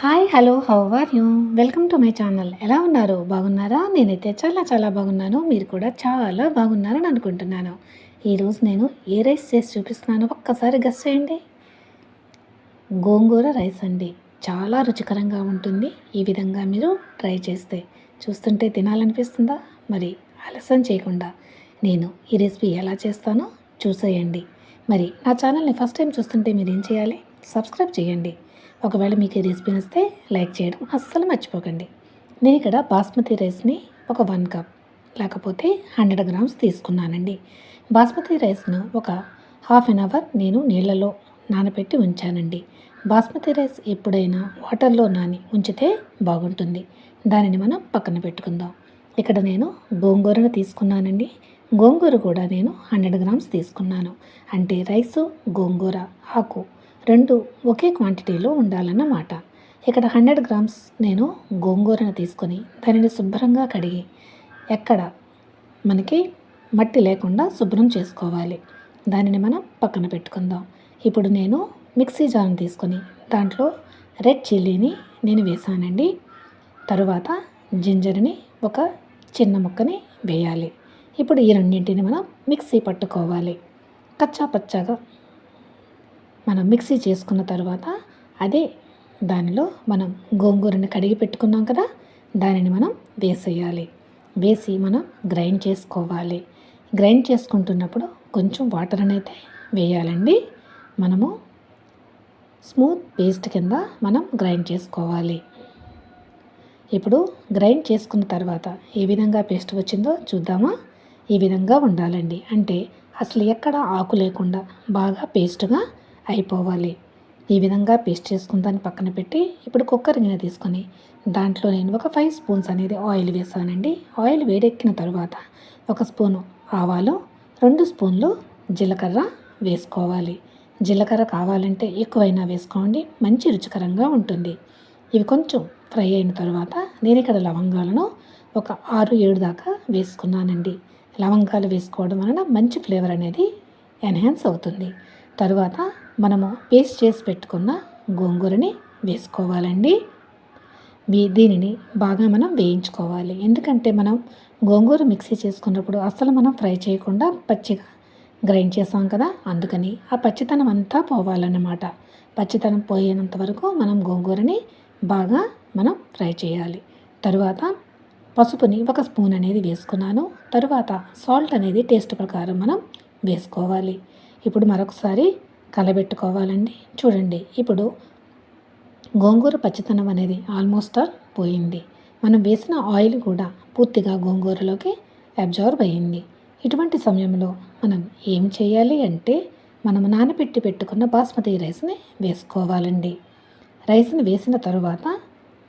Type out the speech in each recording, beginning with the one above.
Hi hello how are you welcome to my channel ఎలా ఉన్నారు? బాగున్నారా? నేనైతే చాలా చాలా బాగున్నాను. మీరు కూడా చాలా బాగున్నారని అనుకుంటున్నాను. ఈరోజు నేను ఏ రైస్ చేసి చూపిస్తున్నాను ఒక్కసారి గస్ చేయండి. గోంగూర రైస్ అండి. చాలా రుచికరంగా ఉంటుంది. ఈ విధంగా మీరు ట్రై చేస్తే చూస్తుంటే తినాలనిపిస్తుందా? మరి ఆలస్యం చేయకుండా నేను ఈ రెసిపీ ఎలా చేస్తానో చూసేయండి. మరి నా ఛానల్ని ఫస్ట్ టైం చూస్తుంటే మీరు ఏం చేయాలి? సబ్స్క్రైబ్ చేయండి. ఒకవేళ మీకు ఈ రెసిపీ నచ్చితే లైక్ చేయడం అస్సలు మర్చిపోకండి. నేను ఇక్కడ బాస్మతి రైస్ని ఒక వన్ కప్ లేకపోతే హండ్రెడ్ గ్రామ్స్ తీసుకున్నానండి. బాస్మతి రైస్ను ఒక హాఫ్ అన్ అవర్ నేను నీళ్ళలో నానబెట్టి ఉంచానండి. బాస్మతి రైస్ ఎప్పుడైనా వాటర్లో నాని ఉంచితే బాగుంటుంది. దానిని మనం పక్కన పెట్టుకుందాం. ఇక్కడ నేను గోంగూరను తీసుకున్నానండి. గోంగూర కూడా నేను హండ్రెడ్ గ్రామ్స్ తీసుకున్నాను. అంటే రైసు గోంగూర ఆకు రెండు ఒకే క్వాంటిటీలో ఉండాలన్నమాట. ఇక్కడ హండ్రెడ్ గ్రామ్స్ నేను గోంగూరను తీసుకొని దానిని శుభ్రంగా కడిగి ఎక్కడ మనకి మట్టి లేకుండా శుభ్రం చేసుకోవాలి. దానిని మనం పక్కన పెట్టుకుందాం. ఇప్పుడు నేను మిక్సీ జార్ని తీసుకొని దాంట్లో రెడ్ చిల్లీని నేను వేసానండి. తరువాత జింజర్ని ఒక చిన్న ముక్కని వేయాలి. ఇప్పుడు ఈ రెండింటిని మనం మిక్సీ పట్టుకోవాలి. కచ్చా పచ్చాగా మనం మిక్సీ చేసుకున్న తర్వాత అదే దానిలో మనం గోంగూరని కడిగి పెట్టుకున్నాం కదా దానిని మనం వేసేయాలి. వేసి మనం గ్రైండ్ చేసుకోవాలి. గ్రైండ్ చేసుకుంటున్నప్పుడు కొంచెం వాటర్ అనేది వేయాలండి. మనము స్మూత్ పేస్ట్ కింద మనం గ్రైండ్ చేసుకోవాలి. ఇప్పుడు గ్రైండ్ చేసుకున్న తర్వాత ఏ విధంగా పేస్ట్ వచ్చిందో చూద్దామా? ఈ విధంగా ఉండాలండి. అంటే అసలు ఎక్కడ ఆకు లేకుండా బాగా పేస్ట్గా అయిపోవాలి. ఈ విధంగా పేస్ట్ చేసుకుని దాన్ని పక్కన పెట్టి ఇప్పుడు కుక్కర్ గిన్నె తీసుకొని దాంట్లో నేను ఒక ఫైవ్ స్పూన్స్ అనేది ఆయిల్ వేసానండి. ఆయిల్ వేడెక్కిన తర్వాత ఒక స్పూను ఆవాలు రెండు స్పూన్లు జీలకర్ర వేసుకోవాలి. జీలకర్ర కావాలంటే ఎక్కువైనా వేసుకోండి మంచి రుచికరంగా ఉంటుంది. ఇవి కొంచెం ఫ్రై అయిన తర్వాత నేను ఇక్కడ లవంగాలను ఒక ఆరు ఏడు దాకా వేసుకున్నానండి. లవంగాలు వేసుకోవడం వలన మంచి ఫ్లేవర్ అనేది ఎన్హాన్స్ అవుతుంది. తరువాత మనము పేస్ట్ చేసి పెట్టుకున్న గోంగూరని వేసుకోవాలండి. దీనిని బాగా మనం వేయించుకోవాలి. ఎందుకంటే మనం గోంగూర మిక్సీ చేసుకున్నప్పుడు అసలు మనం ఫ్రై చేయకుండా పచ్చిగా గ్రైండ్ చేసాం కదా అందుకని ఆ పచ్చితనం అంతా పోవాలన్నమాట. పచ్చితనం పోయేంత వరకు మనం గోంగూరని బాగా మనం ఫ్రై చేయాలి. తరువాత పసుపుని ఒక స్పూన్ అనేది వేసుకున్నాను. తరువాత సాల్ట్ అనేది టేస్ట్ ప్రకారం మనం వేసుకోవాలి. ఇప్పుడు మరొకసారి కలబెట్టుకోవాలండి. చూడండి ఇప్పుడు గోంగూర పచ్చితనం అనేది ఆల్మోస్ట్ ఆల్ పోయింది. మనం వేసిన ఆయిల్ కూడా పూర్తిగా గోంగూరలోకి అబ్జార్బ్ అయ్యింది. ఇటువంటి సమయంలో మనం ఏం చేయాలి అంటే మనం నానబెట్టి పెట్టుకున్న బాస్మతి రైస్ని వేసుకోవాలండి. రైస్ని వేసిన తరువాత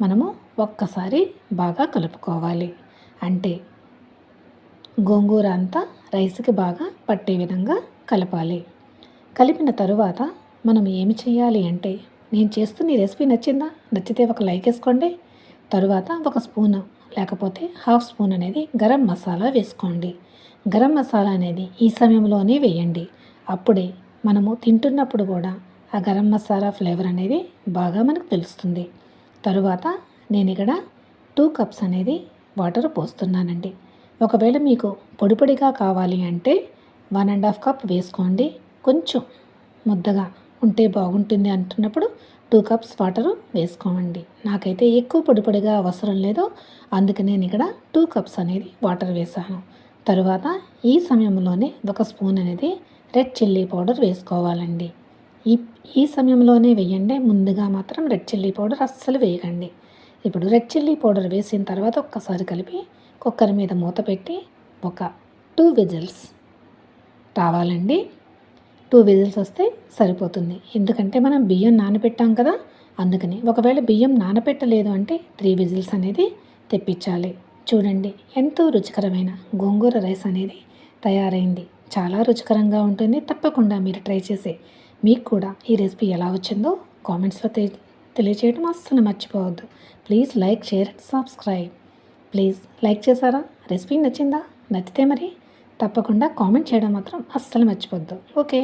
మనము ఒక్కసారి బాగా కలుపుకోవాలి. అంటే గోంగూర అంతా రైస్కి బాగా పట్టే విధంగా కలపాలి. కలిపిన తరువాత మనం ఏమి చేయాలి అంటే నేను చేస్తున్న ఈ రెసిపీ నచ్చిందా? నచ్చితే ఒక లైక్ వేసుకోండి. తరువాత ఒక స్పూన్ లేకపోతే హాఫ్ స్పూన్ అనేది గరం మసాలా వేసుకోండి. గరం మసాలా అనేది ఈ సమయంలోనే వేయండి. అప్పుడే మనము తింటున్నప్పుడు కూడా ఆ గరం మసాలా ఫ్లేవర్ అనేది బాగా మనకు తెలుస్తుంది. తరువాత నేను ఇక్కడ టూ కప్స్ అనేది వాటర్ పోస్తున్నానండి. ఒకవేళ మీకు పొడి పొడిగా కావాలి అంటే వన్ అండ్ హాఫ్ కప్ వేసుకోండి. కొంచెం ముద్దగా ఉంటే బాగుంటుంది అంటున్నప్పుడు టూ కప్స్ వాటర్ వేసుకోండి నాకైతే ఎక్కువ పొడిపొడిగా అవసరం లేదు. అందుకే నేను ఇక్కడ టూ కప్స్ అనేది వాటర్ వేసాను తరువాత ఈ సమయంలోనే ఒక స్పూన్ అనేది రెడ్ చిల్లీ పౌడర్ వేసుకోవాలండి. ఈ ఈ సమయంలోనే వేయండి. ముందుగా మాత్రం రెడ్ చిల్లీ పౌడర్ అస్సలు వేయకండి. ఇప్పుడు రెడ్ చిల్లీ పౌడర్ వేసిన తర్వాత ఒక్కసారి కలిపి కుక్కర్ మీద మూత పెట్టి ఒక టూ విజిల్స్ రావాలండి. టూ విజిల్స్ వస్తే సరిపోతుంది. ఎందుకంటే మనం బియ్యం నానబెట్టాం కదా అందుకని. ఒకవేళ బియ్యం నానబెట్టలేదు అంటే త్రీ విజిల్స్ అనేది తెప్పించాలి. చూడండి ఎంతో రుచికరమైన గోంగూర రైస్ అనేది తయారైంది. చాలా రుచికరంగా ఉంటుంది. తప్పకుండా మీరు ట్రై చేసి మీకు కూడా ఈ రెసిపీ ఎలా వచ్చిందో కామెంట్స్లో తెలియచేయడం అస్సలు మర్చిపోవద్దు. Please like share and subscribe. Please like చేశారా? రెసిపీ నచ్చిందా? నచ్చితే మరి తప్పకుండా కామెంట్ చేయడం మాత్రం అస్సలు మర్చిపోద్దు ఓకే.